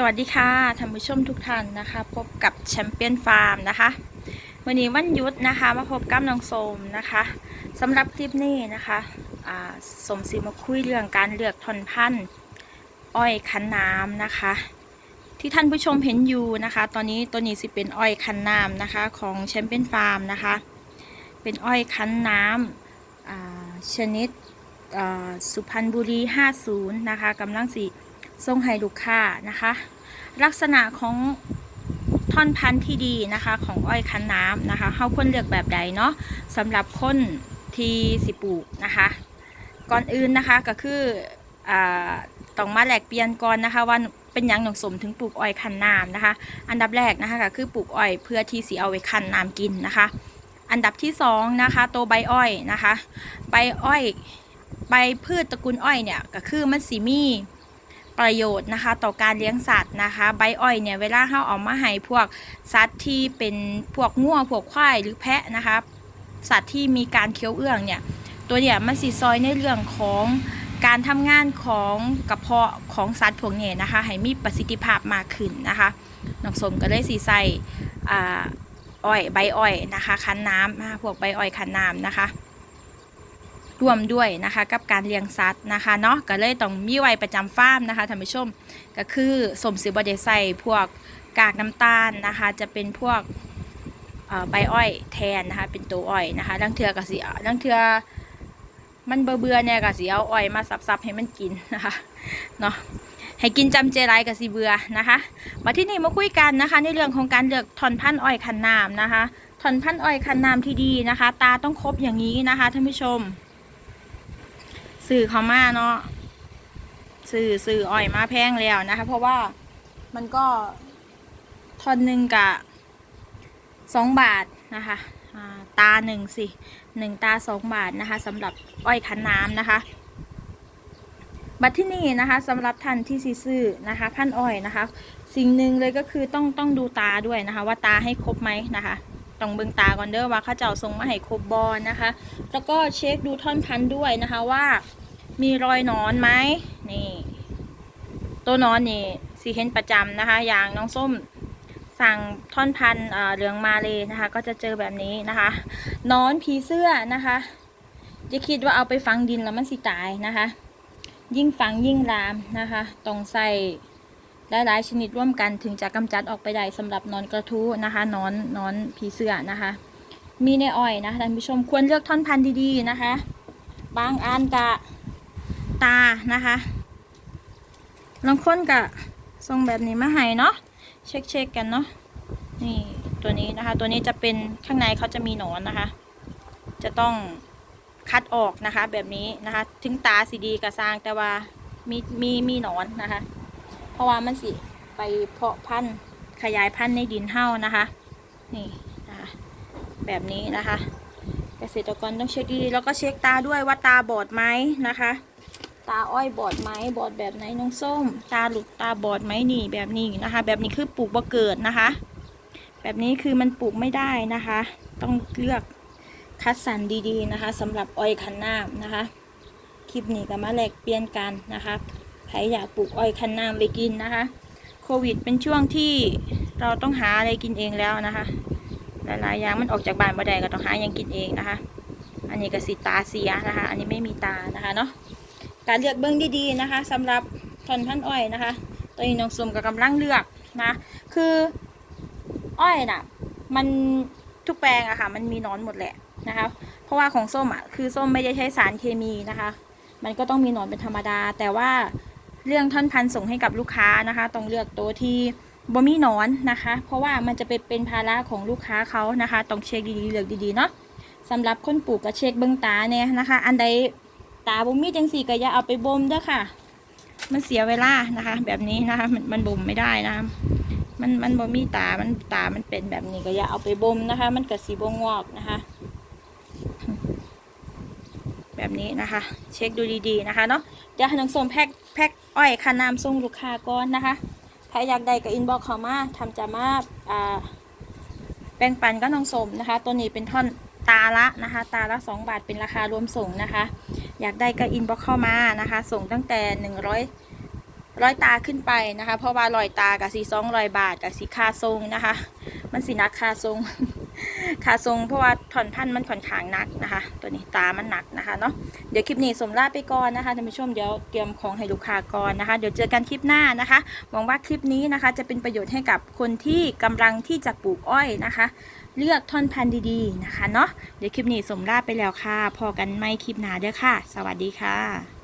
สวัสดีค่ะท่านผู้ชมทุกท่านนะคะ พบกับแชมเปี้ยนฟาร์มนะคะ วันนี้วันยุดนะคะมาพบกับน้องสมนะคะสำหรับคลิปนี้นะคะสมศรีมาคุยเรื่องการเลือกทอนพันธุ์อ้อยคันน้ำนะคะ ที่ท่านผู้ชมเห็นอยู่นะคะ ตอนนี้ตัวนี้สิเป็นอ้อยคันน้ำนะคะของแชมเปี้ยนฟาร์มนะคะ เป็นอ้อยคันน้ำอ่าชนิดสุพรรณบุรี 50 นะคะกำลังสี ส่งให้ลูกค้านะคะ ลักษณะของท่อนพันธุ์ที่ดีนะคะของอ้อยคันน้ำนะคะเขาควรเลือกแบบใดเนาะสำหรับคนที่สิปลูกนะคะ ก่อนอื่นนะคะก็คืออต้องมาแหลกเปลี่ยนก่อนนะคะว่าเป็นยังหนองสมถึงปลูกอ้อยคันน้ำนะคะ อันดับแรกนะคะก็คือปลูกอ้อยเพื่อที่สิเอาไว้คันน้ำกินนะคะ อันดับที่สองนะคะตัวใบอ้อยนะคะใบอ้อยใบพืชตระกูลอ้อยเนี่ยก็คือมันสีมี ประโยชน์นะคะ ต่อการเลี้ยงสัตว์นะคะ ใบอ้อยเนี่ยเวลาเราเอามาให้พวกสัตว์ที่เป็นพวกงัวพวกควายหรือแพะนะคะ สัตว์ที่มีการเคี้ยวเอื้องเนี่ยตัวเนี่ยมันสีซอยในเรื่องของการทำงานของกระเพาะของสัตว์พวกนี้นะคะให้มีประสิทธิภาพมากขึ้นนะคะน้องสมก็เลยสีใส่อ้อยใบอ้อยนะคะคั้นน้ำพวกใบอ้อยคั้นน้ำนะคะ ร่วมด้วยนะคะกับการเลี้ยงสัตว์นะคะเนาะก็เลยต้องมีไว้ประจำฟาร์มนะคะท่านผู้ชมก็คือสมสือบไดใส่พวกกากน้ำตาลนะคะจะเป็นพวกใบอ้อยแทนนะคะเป็นตัวอ้อยนะคะดังเทือก็สิดังเทือมันเบื่อเบื่อเนี่ยก็สิเอาอ้อยมาสับๆให้มันกินนะคะเนาะให้กินจำเจไรกับสิเบื่อนะคะ มาที่นี่มาคุยกันนะคะ ในเรื่องของการเลือกถอนพันธุ์อ้อยคันน้ำนะคะถอนพันธุ์อ้อยคันน้ำที่ดีนะคะ ตาต้องครบอย่างนี้นะคะท่านผู้ชม สื่อเขามาเนาะสื่อสื่ออ้อยมาแพงแล้วนะคะ เพราะว่ามันก็ทอนหนึ่งกะสองบาทนะคะตาหนึ่งสิหนึ่งตาสองบาทนะคะสำหรับอ้อยคันน้ำนะคะบัตรที่นี่นะคะสำหรับท่านที่ซีซื้อนะคะพันอ้อยนะคะ สิ่งหนึ่งเลยก็คือต้องต้องดูตาด้วยนะคะ ว่าตาให้ครบไหมนะคะ ต้องเบิ่งตาก่อนเด้อว่าเข้าเจ้าทรงมาให้ครบบอนะคะ แล้วก็เช็คดูท่อนพันธุ์ด้วยนะคะว่า มีรอยนอนไหมนี่ตัวนอนนี่สีเห็นประจำนะคะ อย่างน้องส้มสั่งท่อนพันธุ์เออเหลืองมาเลยนะคะ ก็จะเจอแบบนี้นะคะนอนผีเสื้อนะคะจะคิดว่าเอาไปฝังดินแล้วมันสิตายนะคะ ยิ่งฝังยิ่งลามนะคะต้องใส่ หลายชนิดร่วมกันถึงจะกำจัดออกไปได้สำหรับนอนกระทู้นะคะนอนนอนผีเสื้อนะคะ มีในอ้อยนะคะท่านผู้ชมควรเลือกท่อนพันธุ์ดีๆนะคะ บางอันกะตานะคะลองค้นกะทรงแบบนี้มาให้เนาะเช็คเช็คๆกันเนาะนี่ตัวนี้นะคะ ตัวนี้จะเป็นข้างในเขาจะมีหนอนนะคะ จะต้องคัดออกนะคะแบบนี้นะคะ ถึงตาสีดีกระซางแต่ว่ามีมีมีหนอนนะคะ เพราะว่ามันสิไปเพาะพันธุ์ขยายพันธุ์ในดินเห่านะคะ นี่นะคะแบบนี้นะคะ เกษตรกรต้องเช็คดีๆแล้วก็เช็คตาด้วยว่าตาบอดไหมนะคะ ตาอ้อยบอดไหมบอดแบบไหนน้องส้ม ตาหลุดตาบอดไหมนี่แบบนี้นะคะ แบบนี้คือปลูกบ่เกิดนะคะ แบบนี้คือมันปลูกไม่ได้นะคะ ต้องเลือกคัดสรรดีๆนะคะสำหรับอ้อยคันน้ำนะคะคลิปนี้ก็มาแลกเปลี่ยนกันนะคะ ใครอยากปลูกอ้อยคันน้ำไปกินนะคะ โควิดเป็นช่วงที่เราต้องหาอะไรกินเองแล้วนะคะ หลายๆอย่างมันออกจากบ้านบ่ได้ก็ต้องหาอย่างกินเองนะคะ อันนี้ก็สิตาเสียนะคะ อันนี้ไม่มีตานะคะเนาะ การเลือกเบื้องดีๆนะคะสำหรับทอนพันอ้อยนะคะ ตัวนี้น้องสมกับกำลังเลือกนะ คืออ้อยน่ะ มันทุกแปลงอะค่ะ มันมีนอนหมดแหละนะคะ เพราะว่าของส้มอะคือส้มไม่ได้ใช้สารเคมีนะคะ มันก็ต้องมีนอนเป็นธรรมดา แต่ว่า เรื่องท่อนพันธุ์ส่งให้กับลูกค้านะคะ ต้องเลือกตัวที่บ่มีหนอนนะคะ เพราะว่ามันจะเป็นเป็นภาระของลูกค้าเขานะคะ ต้องเช็คดีๆเลือกดีๆเนาะสำหรับคนปลูกก็เช็คเบื้องตาเนี่ยนะคะ อันใดตาบ่มีจังสีก็อย่าเอาไปบ่มเด้อค่ะ มันเสียเวลานะคะ แบบนี้นะคะ มันมันบ่มไม่ได้นะคะมันมันบ่มีตา มันตา มันเป็นแบบนี้ก็อย่าเอาไปบ่มนะคะ มันก็สีบ่งอกนะคะ แบบนี้นะคะ เช็คดูดีๆนะคะเนาะเดี๋ยวหน้องส้มแพ็คแพ็คอ้อยค่าน้ำส่งลูกค้าก่อนนะคะใครอยากได้ก็อินบ็อกเข้ามาทำจะมาอ่าแบ่งปันก็น้องสมนะคะ ตัวนี้เป็นท่อนตาละนะคะ ตาละ 2 บาทเป็นราคารวมส่งนะคะ อยากได้ก็อินบ็อกเข้ามานะคะ ส่งตั้งแต่ 100ร้อยตาขึ้นไปนะคะ เพราะว่าร้อยตากับสีสองร้อยบาทกับสีคาทรงนะคะ มันสีนักคาทรง คาทรงเพราะว่าถอนพันธุ์มันค่อนข้างหนักนะคะ ตัวนี้ตามันหนักนะคะเนาะเดี๋ยวคลิปนี้สมลาไปก่อนนะคะท่านผู้ชมเดี๋ยวเตรียมของให้ลูกค้าก่อนนะคะ เดี๋ยวเจอกันคลิปหน้านะคะหวังว่าคลิปนี้นะคะ จะเป็นประโยชน์ให้กับคนที่กำลังที่จะปลูกอ้อยนะคะ เลือกท่อนพันธุ์ดีๆนะคะเนาะเดี๋ยวคลิปนี้สมลาไปแล้วค่ะ พอกันไม่คลิปหน้าเด้อค่ะ สวัสดีค่ะ